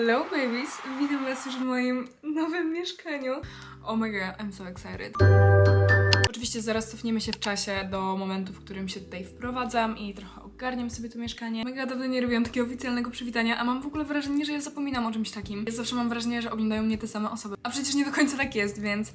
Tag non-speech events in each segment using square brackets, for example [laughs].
Hello babies! Witam was już w moim nowym mieszkaniu. Oh my god, I'm so excited. Oczywiście zaraz cofniemy się w czasie do momentu, w którym się tutaj wprowadzam i trochę ogarniam sobie to mieszkanie. Mega dawno nie robiłam takiego oficjalnego przywitania, a mam w ogóle wrażenie, że ja zapominam o czymś takim. Ja zawsze mam wrażenie, że oglądają mnie te same osoby. A przecież nie do końca tak jest, więc...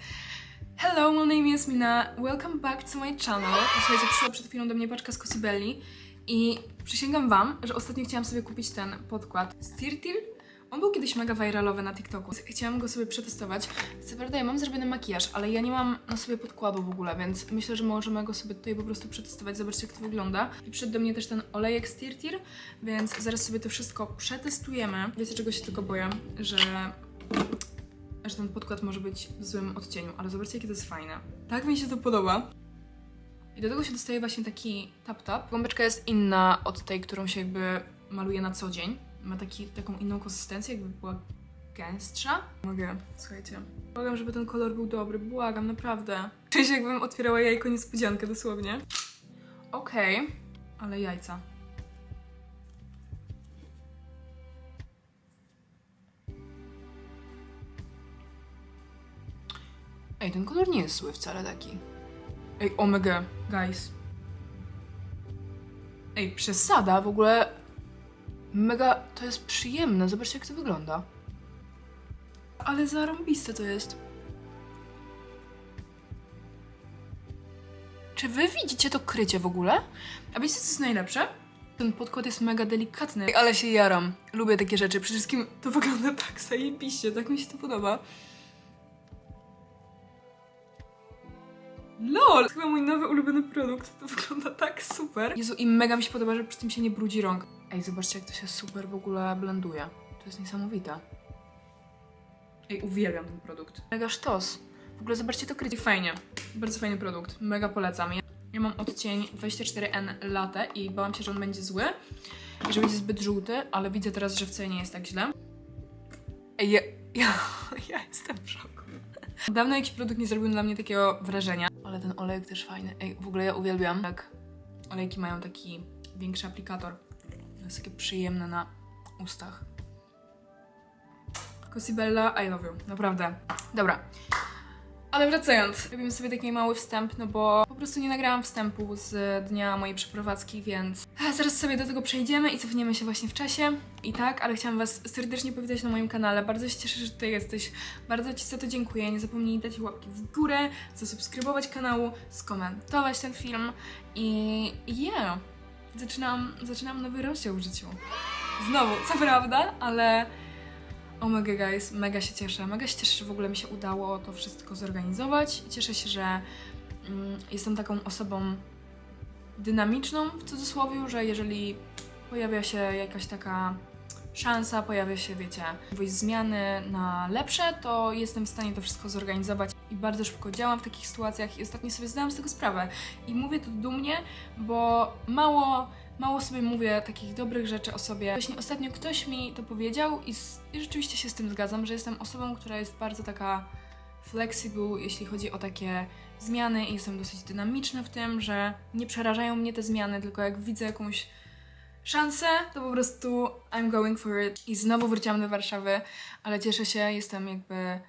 Hello, my name is Mina. Welcome back to my channel. Słuchajcie, przyszła przed chwilą do mnie paczka z Cosibelli i przysięgam wam, że ostatnio chciałam sobie kupić ten podkład Stirtir. On był kiedyś mega viralowy na TikToku. Chciałam go sobie przetestować. Co prawda ja mam zrobiony makijaż, ale ja nie mam na sobie podkładu w ogóle, więc myślę, że możemy go sobie tutaj po prostu przetestować. Zobaczcie jak to wygląda. I przyszedł do mnie też ten olejek Stirtir, więc zaraz sobie to wszystko przetestujemy. Wiecie czego się tylko boję? Że że ten podkład może być w złym odcieniu, ale zobaczcie, jakie to jest fajne. Tak mi się to podoba. I do tego się dostaje właśnie taki tap-tap. Gąbeczka jest inna od tej, którą się jakby maluje na co dzień. Ma taki, taką inną konsystencję, jakby była gęstsza. Mogę, słuchajcie. Błagam, żeby ten kolor był dobry, błagam, naprawdę. Czuję się jakbym otwierała jajko niespodziankę, dosłownie. Okej, ale jajca. Ej, ten kolor nie jest zły wcale taki. Ej, omega, guys. Ej, przesada w ogóle. Mega, to jest przyjemne. Zobaczcie, jak to wygląda. Ale zarąbiste to jest. Czy wy widzicie to krycie w ogóle? A wiecie, co jest najlepsze? Ten podkład jest mega delikatny, ale się jaram. Lubię takie rzeczy. Przede wszystkim to wygląda tak zajebiście, tak mi się to podoba. LOL! Chyba mój nowy ulubiony produkt. To wygląda tak super. Jezu, i mega mi się podoba, że przy tym się nie brudzi rąk. Ej, zobaczcie, jak to się super w ogóle blenduje. To jest niesamowite. Ej, uwielbiam ten produkt. Mega sztos. W ogóle zobaczcie to krycie. Fajnie. Bardzo fajny produkt. Mega polecam. Ja, ja mam odcień 24N Latte i bałam się, że on będzie zły. I że będzie zbyt żółty, ale widzę teraz, że wcale nie jest tak źle. Ej, ja, [laughs] ja, ja jestem w szoku. Dawno jakiś produkt nie zrobił dla mnie takiego wrażenia. Ale ten olejek też fajny. Ej, w ogóle ja uwielbiam, jak olejki mają taki większy aplikator. To jest takie przyjemne na ustach. Cosibella, I love you. Naprawdę. Dobra. Ale wracając, robimy sobie taki mały wstęp, no bo po prostu nie nagrałam wstępu z dnia mojej przeprowadzki, więc a, zaraz sobie do tego przejdziemy i cofniemy się właśnie w czasie. I tak, ale chciałam Was serdecznie powitać na moim kanale. Bardzo się cieszę, że tutaj jesteś. Bardzo Ci za to dziękuję. Nie zapomnij dać łapki w górę, zasubskrybować kanału, skomentować ten film i yeah, zaczynam, zaczynam nowy rozdział w życiu. Znowu, co prawda, ale Oh mega guys, mega się cieszę. Mega się cieszę, że w ogóle mi się udało to wszystko zorganizować. Cieszę się, że mm, jestem taką osobą dynamiczną w cudzysłowie, że jeżeli pojawia się jakaś taka szansa, pojawia się, wiecie, jakieś zmiany na lepsze, to jestem w stanie to wszystko zorganizować i bardzo szybko działam w takich sytuacjach i ostatnio sobie zdałam z tego sprawę. I mówię to dumnie, bo mało mało sobie mówię takich dobrych rzeczy o sobie. Właśnie ostatnio ktoś mi to powiedział i, i rzeczywiście się z tym zgadzam, że jestem osobą, która jest bardzo taka flexible, jeśli chodzi o takie zmiany i jestem dosyć dynamiczna w tym, że nie przerażają mnie te zmiany, tylko jak widzę jakąś szansę, to po prostu I'm going for it. I znowu wróciłam do Warszawy, ale cieszę się, jestem jakby...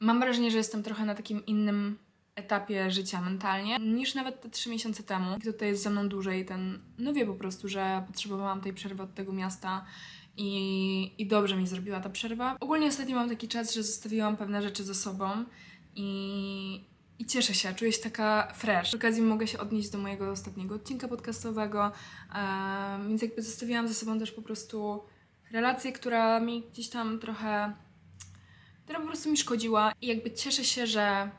Mam wrażenie, że jestem trochę na takim innym etapie życia mentalnie niż nawet te trzy miesiące temu. Kto tutaj jest ze mną dłużej, ten no wie po prostu, że potrzebowałam tej przerwy od tego miasta i, i dobrze mi zrobiła ta przerwa. Ogólnie ostatnio mam taki czas, że zostawiłam pewne rzeczy ze sobą i, i cieszę się, czuję się taka fresh. Przy okazji mogę się odnieść do mojego ostatniego odcinka podcastowego, em, więc jakby zostawiłam ze sobą też po prostu relację, która mi gdzieś tam trochę, która po prostu mi szkodziła i jakby cieszę się, że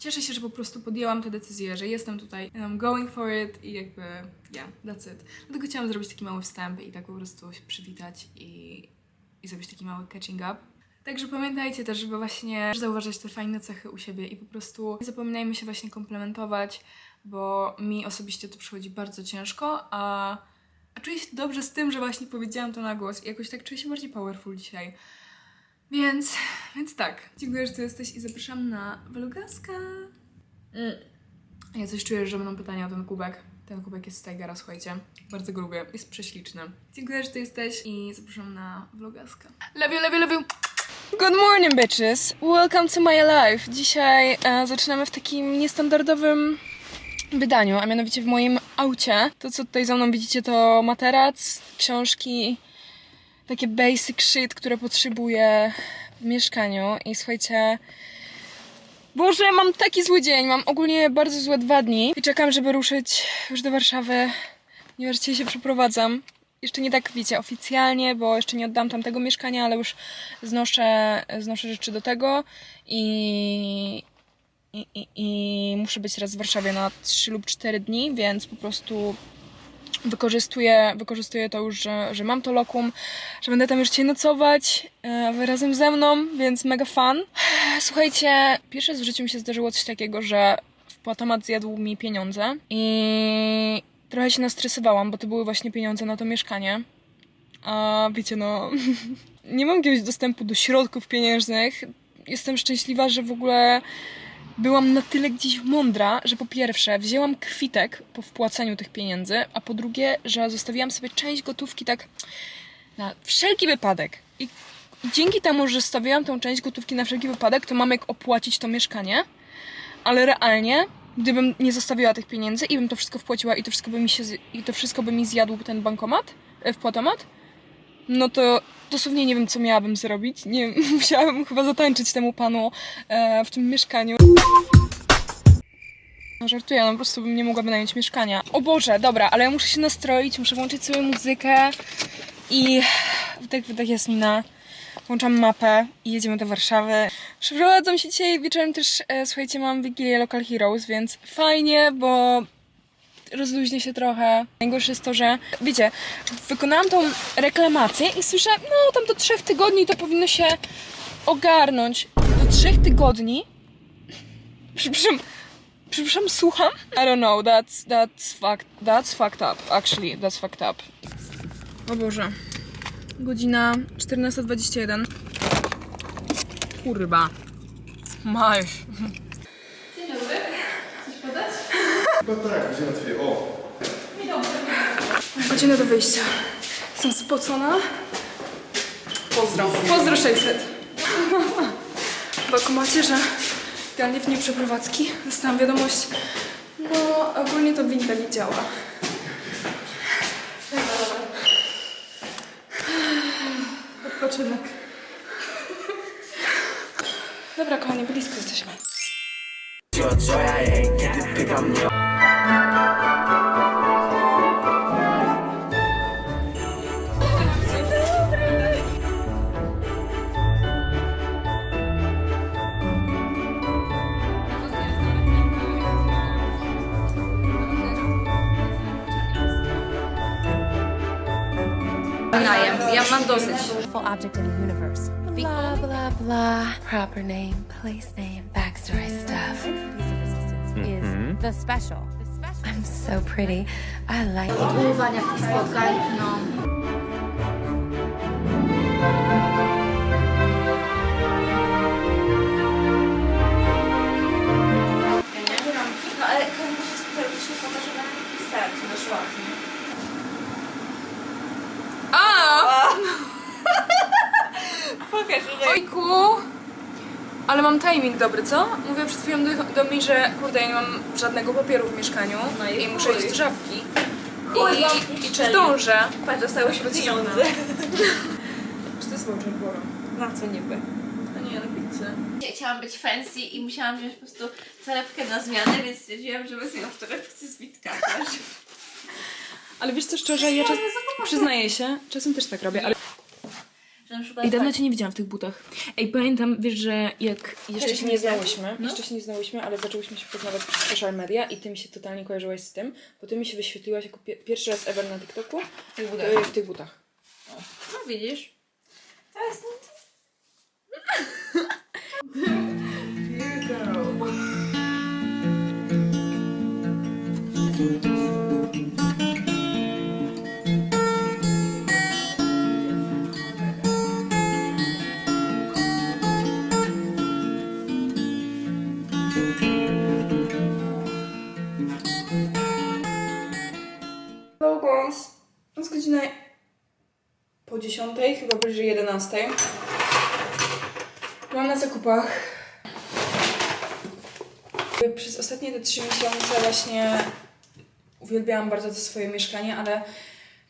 cieszę się, że po prostu podjęłam tę decyzję, że jestem tutaj, and I'm going for it i jakby, yeah, that's it. Dlatego chciałam zrobić taki mały wstęp i tak po prostu się przywitać i, i zrobić taki mały catching up. Także pamiętajcie też, żeby właśnie zauważać te fajne cechy u siebie i po prostu nie zapominajmy się właśnie komplementować, bo mi osobiście to przychodzi bardzo ciężko, a, a czuję się dobrze z tym, że właśnie powiedziałam to na głos i jakoś tak czuję się bardziej powerful dzisiaj. Więc, więc tak, dziękuję, że tu jesteś i zapraszam na vlogaska. Mm. Ja coś czuję, że będą pytania o ten kubek. Ten kubek jest z Tigera, słuchajcie. Bardzo go lubię. Jest prześliczny. Dziękuję, że tu jesteś i zapraszam na vlogaska. Love you, love you, love you! Good morning, bitches! Welcome to my life! Dzisiaj e, zaczynamy w takim niestandardowym wydaniu, a mianowicie w moim aucie. To, co tutaj za mną widzicie, to materac, książki, takie basic shit, które potrzebuję w mieszkaniu. I słuchajcie, Boże, mam taki zły dzień, mam ogólnie bardzo złe dwa dni i czekam, żeby ruszyć już do Warszawy, ponieważ dzisiaj się przeprowadzam. Jeszcze nie tak, wiecie, oficjalnie, bo jeszcze nie oddam tamtego mieszkania, ale już znoszę, znoszę rzeczy do tego i, i, i, i muszę być teraz w Warszawie na 3 lub 4 dni, więc po prostu wykorzystuję, wykorzystuję to już, że, że mam to lokum, że będę tam już dzisiaj nocować e, razem ze mną, więc mega fun. Słuchajcie, pierwszy raz w życiu mi się zdarzyło coś takiego, że wpłatomat zjadł mi pieniądze i trochę się nastresowałam, bo to były właśnie pieniądze na to mieszkanie. A wiecie, no, [laughs] nie mam jakiegoś dostępu do środków pieniężnych. Jestem szczęśliwa, że w ogóle byłam na tyle gdzieś mądra, że po pierwsze wzięłam kwitek po wpłaceniu tych pieniędzy, a po drugie, że zostawiłam sobie część gotówki tak na wszelki wypadek. I dzięki temu, że zostawiłam tą część gotówki na wszelki wypadek, to mam jak opłacić to mieszkanie, ale realnie, gdybym nie zostawiła tych pieniędzy i bym to wszystko wpłaciła i to wszystko by mi, się, i to wszystko by mi zjadł ten bankomat, e, wpłatomat, no to dosłownie nie wiem, co miałabym zrobić. Nie [laughs] musiałabym chyba zatańczyć temu panu e, w tym mieszkaniu. No żartuję, no po prostu bym nie mogła wynająć mieszkania. O Boże, dobra, ale ja muszę się nastroić, muszę włączyć sobie muzykę i wdech, wydech Jasmina. Włączam mapę i jedziemy do Warszawy. Przeprowadzam się dzisiaj wieczorem też, e, słuchajcie, mam Wigilię Local Heroes, więc fajnie, bo rozluźnię się trochę. Najgorsze jest to, że wiecie, wykonałam tą reklamację i słyszę, no tam do trzech tygodni to powinno się ogarnąć. Do trzech tygodni? [laughs] Przepraszam, przepraszam, słucham? I don't know, that's, that's, fucked, that's fucked up, actually, that's fucked up. O Boże. Godzina 14.21. Kurwa. Masz. Chyba tak, będzie łatwiej. O! Godzina do wyjścia. Jestem spocona. Pozdro. Pozdro 600. W macie, że idealnie w dniu przeprowadzki dostałam wiadomość, no ogólnie to winda nie działa. Odpoczynek. Dobra, kochani, blisko jesteśmy. Najem. Ja mam dosyć. beautiful object in the universe. Blah, blah, blah. Proper name, place name, backstory stuff. Is mm-hmm. the special. I'm so pretty. I like it. Odwoływania spotkań, no. No ale komuś Ojku! Ale mam timing dobry, co? Mówię przed chwilą do, do mi, że kurde, ja nie mam żadnego papieru w mieszkaniu No i i muszę iść do żabki. Chuj, I, mam i czy zdążę? Patrz, dostałeś pieniądze. [laughs] Czy to jest voucher? Na co niby? A nie, na pizzę. Chciałam być fancy i musiałam wziąć po prostu torebkę na zmianę, więc stwierdziłam, że wezmę ją w torebce z Witka też. [laughs] Ale wiesz co, szczerze, ja czas, przyznaję się, czasem też tak robię, ale... I dawno tak, cię nie widziałam w tych butach. Ej, pamiętam, wiesz, że jak jeszcze się nie znałyśmy, No. jeszcze się nie znałyśmy, ale zaczęłyśmy się poznawać przez social media i ty mi się totalnie kojarzyłaś z tym, bo ty mi się wyświetliłaś jako pierwszy raz ever na TikToku w tych e, butach. w tych butach. No widzisz. To jest... No [laughs] 12. Byłam na zakupach. Przez ostatnie te 3 miesiące właśnie uwielbiałam bardzo to swoje mieszkanie, ale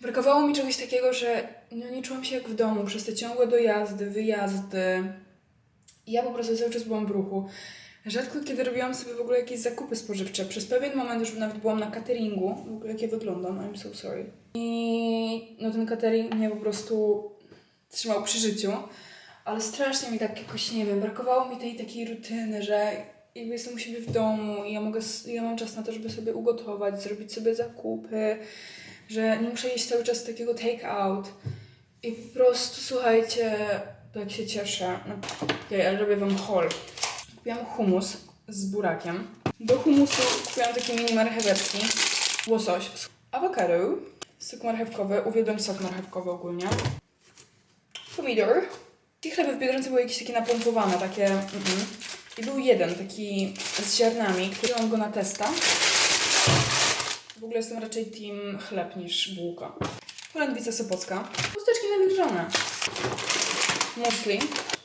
brakowało mi czegoś takiego, że no nie czułam się jak w domu przez te ciągłe dojazdy, wyjazdy. Ja po prostu cały czas byłam w ruchu. Rzadko kiedy robiłam sobie w ogóle jakieś zakupy spożywcze. Przez pewien moment już nawet byłam na cateringu. W ogóle jak ja wyglądam, I'm so sorry. I no ten catering mnie po prostu trzymał przy życiu. Ale strasznie mi tak jakoś, nie wiem, brakowało mi tej takiej rutyny, że jakby jestem u siebie w domu i ja mogę, ja mam czas na to, żeby sobie ugotować, zrobić sobie zakupy, że nie muszę jeść cały czas takiego take out. I po prostu, słuchajcie, tak się cieszę. Ja, ja robię wam haul. Kupiłam hummus z burakiem. Do hummusu kupiłam takie mini marcheweczki. Łosoś. Awokado. Sok marchewkowy. Uwielbiam sok marchewkowy ogólnie. Pomidor. I chleby w Biedronce były jakieś takie napompowane, takie... Mm I był jeden taki z ziarnami, który go na testa. W ogóle jestem raczej team chleb niż bułka. Polędwica sopocka. Chusteczki nawilżone. Musli.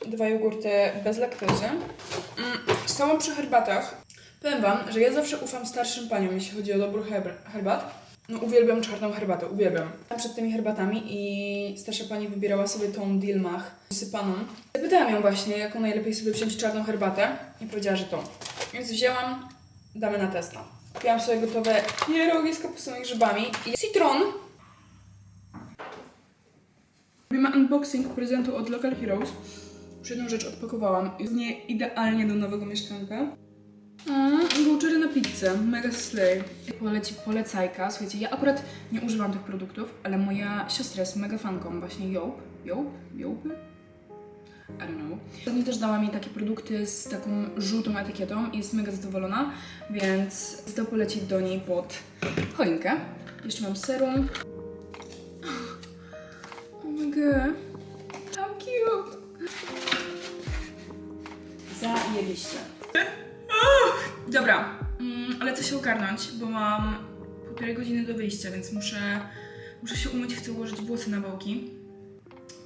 Dwa jogurty bez laktozy. Mm, stałam przy herbatach. Powiem Wam, że ja zawsze ufam starszym paniom, jeśli chodzi o dobór herb- herbat. No uwielbiam czarną herbatę, uwielbiam. Przed tymi herbatami i starsza pani wybierała sobie tą Dilmach sypaną. Zapytałam ją właśnie, jaką najlepiej sobie wziąć czarną herbatę i powiedziała, że tą. Więc wzięłam, damy na testa. Kupiłam sobie gotowe pierogi z kapustą i grzybami i citron. Robimy unboxing prezentu od Local Heroes. Już jedną rzecz odpakowałam. Jest nie idealnie do nowego mieszkanka. Mm, vouchery na pizzę. Mega slay. Poleci polecajka. Słuchajcie, ja akurat nie używam tych produktów, ale moja siostra jest mega fanką właśnie Jołp. Jołp? Jołpy? I don't know. Ostatnio też dała mi takie produkty z taką żółtą etykietą i jest mega zadowolona, więc to polecić do niej pod choinkę. Jeszcze mam serum. Oh my god. How cute. Zajebiście. Dobra, mm, lecę się ogarnąć, bo mam półtorej godziny do wyjścia, więc muszę, muszę się umyć, chcę ułożyć włosy na bołki.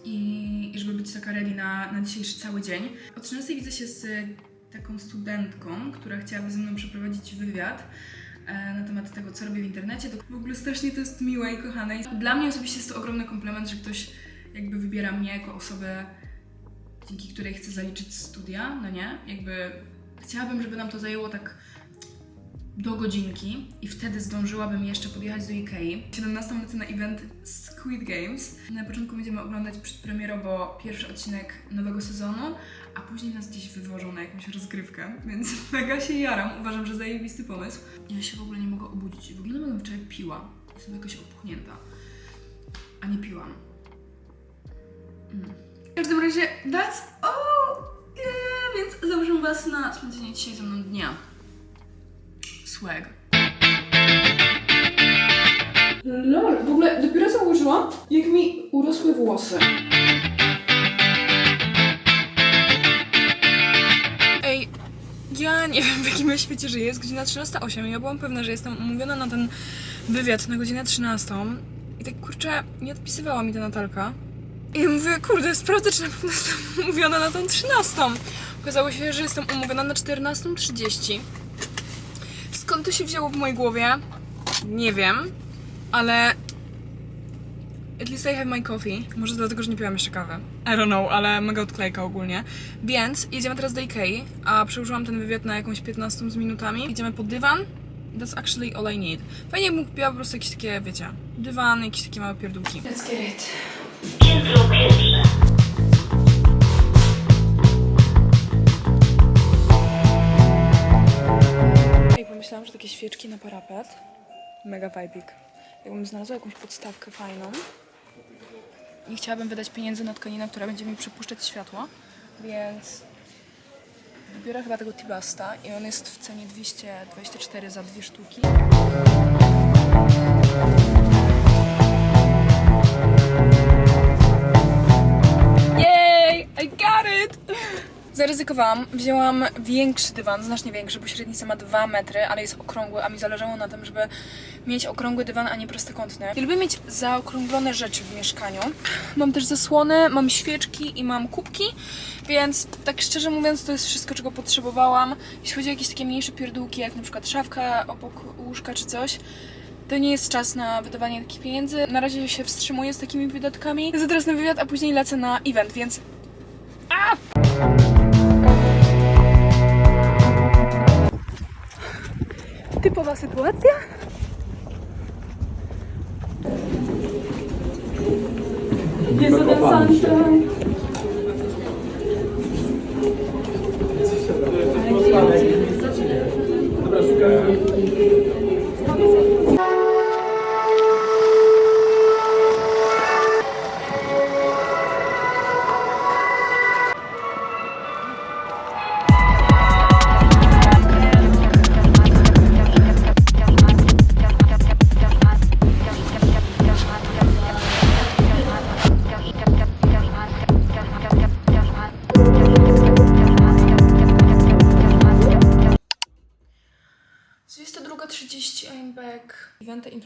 I, i żeby być taka ready na, na dzisiejszy cały dzień. O 13 widzę się z taką studentką, która chciałaby ze mną przeprowadzić wywiad e, na temat tego, co robię w internecie. To w ogóle strasznie to jest miłe i kochane. Dla mnie osobiście jest to ogromny komplement, że ktoś jakby wybiera mnie jako osobę, dzięki której chce zaliczyć studia, no nie? Jakby chciałabym, żeby nam to zajęło tak do godzinki i wtedy zdążyłabym jeszcze podjechać do Ikei. 17 lecę na event Squid Games. Na początku będziemy oglądać przedpremierowo pierwszy odcinek nowego sezonu, a później nas gdzieś wywożą na jakąś rozgrywkę, więc [laughs] mega się jaram. Uważam, że zajebisty pomysł. Ja się w ogóle nie mogę obudzić. Wyglądam jakbym wczoraj piła. Jestem jakaś opuchnięta. A nie piłam. Mm. W każdym razie, that's all! Więc zapraszam Was na spędzenie dzisiaj ze mną dnia. Swag. Lol, w ogóle dopiero założyłam, jak mi urosły włosy. Ej, ja nie wiem w jakim ja świecie żyję, jest godzina 13.08 i ja byłam pewna, że jestem umówiona na ten wywiad na godzinę 13 i tak kurczę, nie odpisywała mi ta Natalka. I mówię, kurde, sprawdzę, czy na pewno jestem [laughs] umówiona na tą 13. Okazało się, że jestem umówiona na 14.30. Skąd to się wzięło w mojej głowie? Nie wiem, ale... At least I have my coffee. Może dlatego, że nie piłam jeszcze kawy. I don't know, ale mega odklejka ogólnie. Więc jedziemy teraz do Ikei, a przełożyłam ten wywiad na jakąś 15 z minutami. Idziemy pod dywan. That's actually all I need. Fajnie jakbym kupiła po prostu jakieś takie, wiecie, dywan, jakieś takie małe pierdółki. Let's get it. I pomyślałam, że takie świeczki na parapet. Mega vibik. Jakbym znalazła jakąś podstawkę fajną. Nie chciałabym wydać pieniędzy na tkaninę, która będzie mi przepuszczać światło, więc wybiorę chyba tego Tibasta i on jest w cenie 224 za dwie sztuki. Zaryzykowałam, wzięłam większy dywan, znacznie większy, bo średnica ma 2 metry, ale jest okrągły, a mi zależało na tym, żeby mieć okrągły dywan, a nie prostokątny. I lubię mieć zaokrąglone rzeczy w mieszkaniu. Mam też zasłony, mam świeczki i mam kubki, więc tak szczerze mówiąc to jest wszystko, czego potrzebowałam. Jeśli chodzi o jakieś takie mniejsze pierdółki, jak na przykład szafka obok łóżka czy coś, to nie jest czas na wydawanie takich pieniędzy. Na razie się wstrzymuję z takimi wydatkami. Lecę teraz na wywiad, a później lecę na event, więc... sytuacja.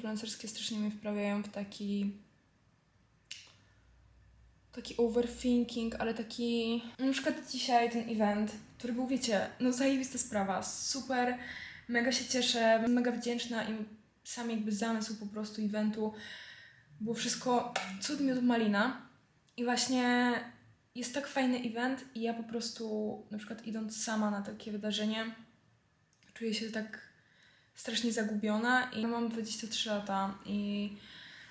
Influencerskie strasznie mnie wprawiają w taki taki overthinking, ale taki na przykład dzisiaj ten event, który był, wiecie, no zajebista sprawa, super, mega się cieszę, mega wdzięczna i sam jakby zamysł po prostu eventu było wszystko cud miód malina i właśnie jest tak fajny event i ja po prostu na przykład idąc sama na takie wydarzenie czuję się tak strasznie zagubiona i mam 23 lata i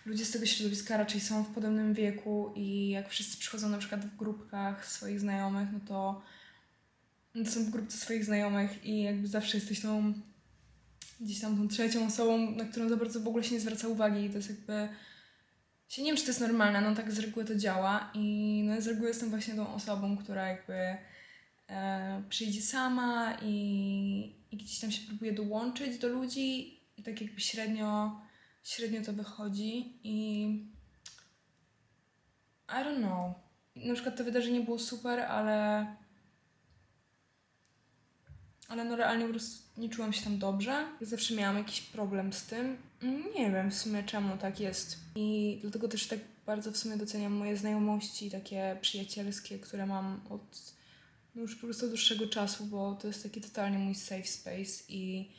ludzie z tego środowiska raczej są w podobnym wieku i jak wszyscy przychodzą na przykład w grupkach swoich znajomych, no to, no to są w grupce swoich znajomych i jakby zawsze jesteś tą gdzieś tam tą trzecią osobą, na którą za bardzo w ogóle się nie zwraca uwagi i to jest jakby się nie wiem, czy to jest normalne, no tak z reguły to działa i no z reguły jestem właśnie tą osobą, która jakby e, przyjdzie sama i, i gdzieś tam się próbuje dołączyć do ludzi i tak jakby średnio, średnio to wychodzi i I don't know. Na przykład to wydarzenie było super, ale ale no realnie po prostu nie czułam się tam dobrze. Zawsze miałam jakiś problem z tym. Nie wiem w sumie czemu tak jest. I dlatego też tak bardzo w sumie doceniam moje znajomości takie przyjacielskie, które mam od no już po prostu dłuższego czasu, bo to jest taki totalnie mój safe space i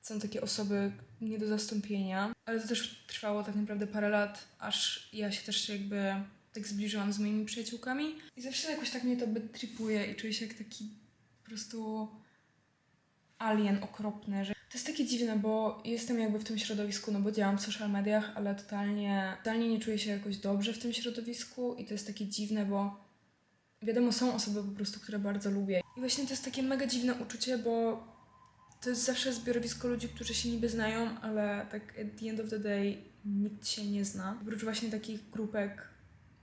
są takie osoby nie do zastąpienia. Ale to też trwało tak naprawdę parę lat, aż ja się też jakby tak zbliżyłam z moimi przyjaciółkami. I zawsze jakoś tak mnie to tripuje i czuję się jak taki po prostu alien okropny, że to jest takie dziwne, bo jestem jakby w tym środowisku, no bo działam w social mediach, ale totalnie, totalnie nie czuję się jakoś dobrze w tym środowisku i to jest takie dziwne, bo wiadomo, są osoby po prostu, które bardzo lubię. I właśnie to jest takie mega dziwne uczucie, bo to jest zawsze zbiorowisko ludzi, którzy się niby znają, ale tak at the end of the day nikt się nie zna. Oprócz właśnie takich grupek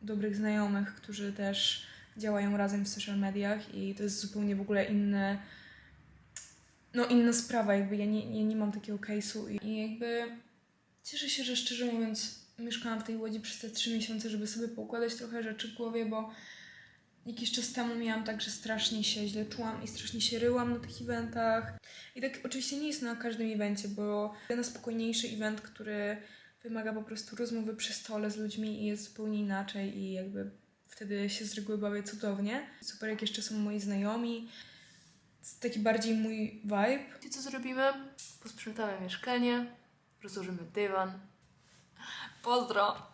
dobrych znajomych, którzy też działają razem w social mediach i to jest zupełnie w ogóle inny no inna sprawa, jakby ja nie, ja nie mam takiego case'u i, i jakby cieszę się, że szczerze mówiąc mieszkałam w tej Łodzi przez te trzy miesiące, żeby sobie poukładać trochę rzeczy w głowie, bo jakiś czas temu miałam tak, że strasznie się źle czułam i strasznie się ryłam na tych eventach. I tak oczywiście nie jest na każdym evencie, bo na spokojniejszy event, który wymaga po prostu rozmowy przy stole z ludźmi i jest zupełnie inaczej i jakby wtedy się z reguły bawię cudownie. Super, jak jeszcze są moi znajomi, taki bardziej mój vibe. I co zrobimy? Posprzątamy mieszkanie, rozłożymy dywan. Pozdro!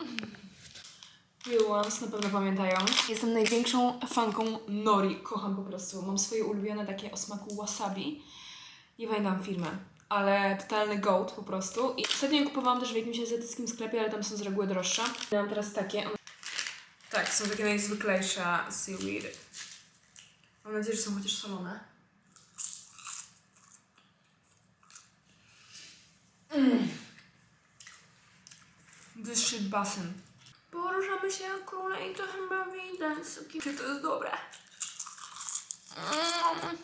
Ones na pewno pamiętają. Jestem największą fanką nori. Kocham po prostu. Mam swoje ulubione takie o smaku wasabi. Nie pamiętam firmy, ale totalny goat po prostu. I ostatnio je kupowałam też w jakimś azjatyckim sklepie, ale tam są z reguły droższe. Mam teraz takie. Tak, są takie najzwyklejsze seaweed. Mam nadzieję, że są chociaż solone. Mm. Shit basen. Poruszamy się kolej, to chyba widać, jakie to jest dobre. Mm,